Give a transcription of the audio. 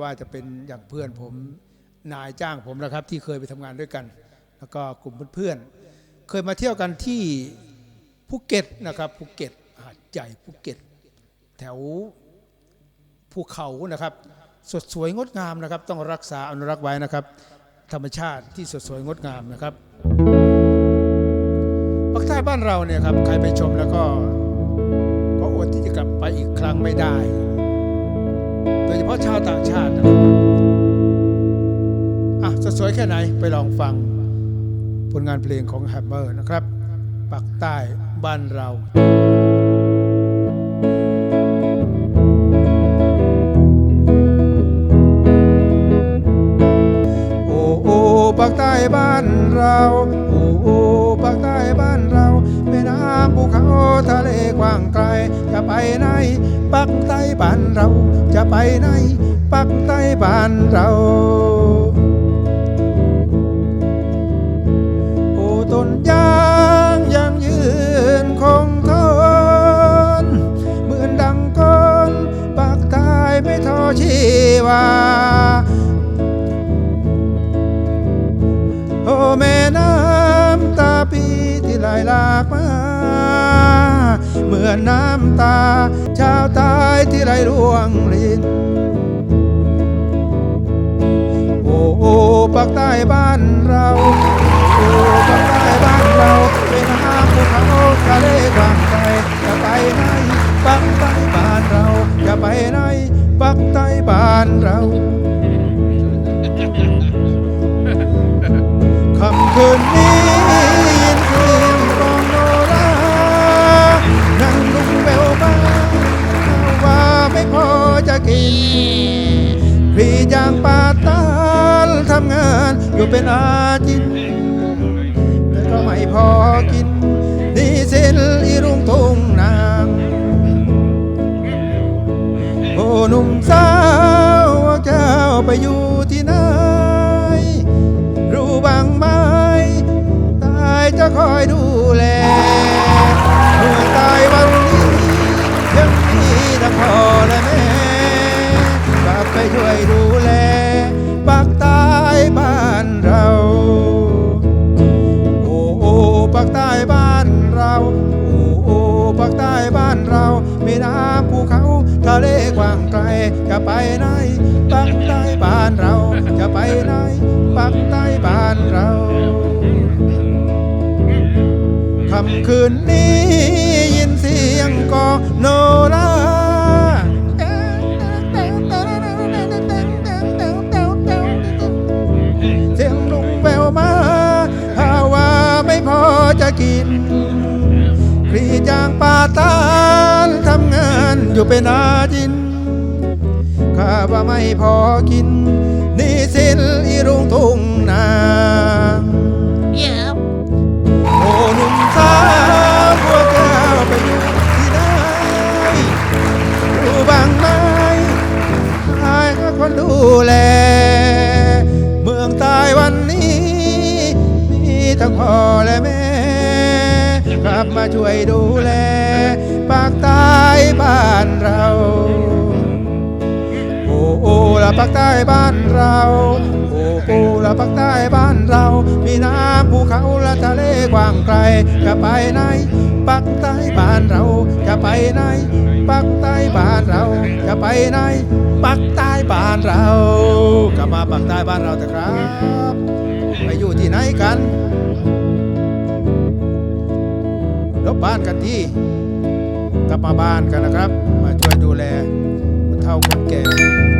ว่าจะเป็นอย่างเพื่อนผมนายจ้างผมนะครับ ที่เคยไปทำงานด้วยกัน แล้วก็กลุ่มเพื่อนๆเคยมาเที่ยวกันที่ภูเก็ตนะครับภูเก็ตหาดใหญ่ภูเก็ต แถวภูเขานะครับ สดสวยงดงามนะครับ ต้องรักษาอนุรักษ์ไว้นะครับ ธรรมชาติที่สดสวยงดงามนะครับภาคใต้บ้านเราเนี่ยครับใครไปชมแล้วก็ก็อดที่จะกลับไปอีกครั้งไม่ได้ พาะชาวต่างชาติอะจะสวยแค่ไหนไปลองฟัง ผลงานเพลงของแฮมเมอร์นะครับ ปักใต้บ้านเราโอ้โอ้ปากใต้บ้านเราโอ้ เขาทะเลกว้างไกล จะไปไหน ปักใต้บ้านเรา จะไปไหน ปักใต้บ้านเราโอ้ต้นยางยังยืนคงทนเหมือนดังก้นปากใต้ไม่ท้อชีวาโอ้แม่น้ำตาปีที่ไหลหลากมา นน้ำตา ชาวใตายที่ไหลร่วงลินโอ้โอ้ปากใต้บ้านเราโอ้ปากใต้บ้านเราเป็นน้ำภูเขาทะเลกว้างไกลจะไปไหนปักใต้บ้านเราจะไปไหนปักใต้บ้านเรา กินพรีจางปาตานทำงานอยู่เป็นอาจินแต่ก็ไม่พอกินนี่สิ้นอีรุงทุงนางโอ้หนุ่มสาวว่าเจ้าไปอยู่ที่ไหนรู้บ้างไหมตายจะคอยดู จะไปไหนปากใต้บ้านเรา จะไปไหนปากใต้บ้านเราคำคืนนี้ยินเสียงกองโนราเสียงลุงแววมาหาว่าไม่พอจะกินรีจางป่าตานทำงานอยู่เป็นอาจิน ข้าว่าไม่พอกินหนี่สินอีรุงทุ่งนาง Yep. โอ้หนุ่มสาวพวกเจ้าไปอยู่ที่ไหนรู้บ้างไหมใครก็คนดูแล เมืองตายวันนี้ มีทั้งพ่อและแม่กลับมาช่วยดูแล ปากใต้บ้านเราโอ้โอ้ ละภาคใต้บ้านเราโอ้โอ้ละภาคใต้บ้านเรา มีน้ำภูเขาและทะเลกว้างไกล จะไปไหนภาคใต้บ้านเรา จะไปไหนภาคใต้บ้านเรา จะไปไหนภาคใต้บ้านเรากลับมาภาคใต้บ้านเราเถอะครับ ไปอยู่ที่ไหนกันลบบ้านกันที่กลับมาบ้านกันนะครับ มาช่วยดูแลคนเฒ่าคนแก่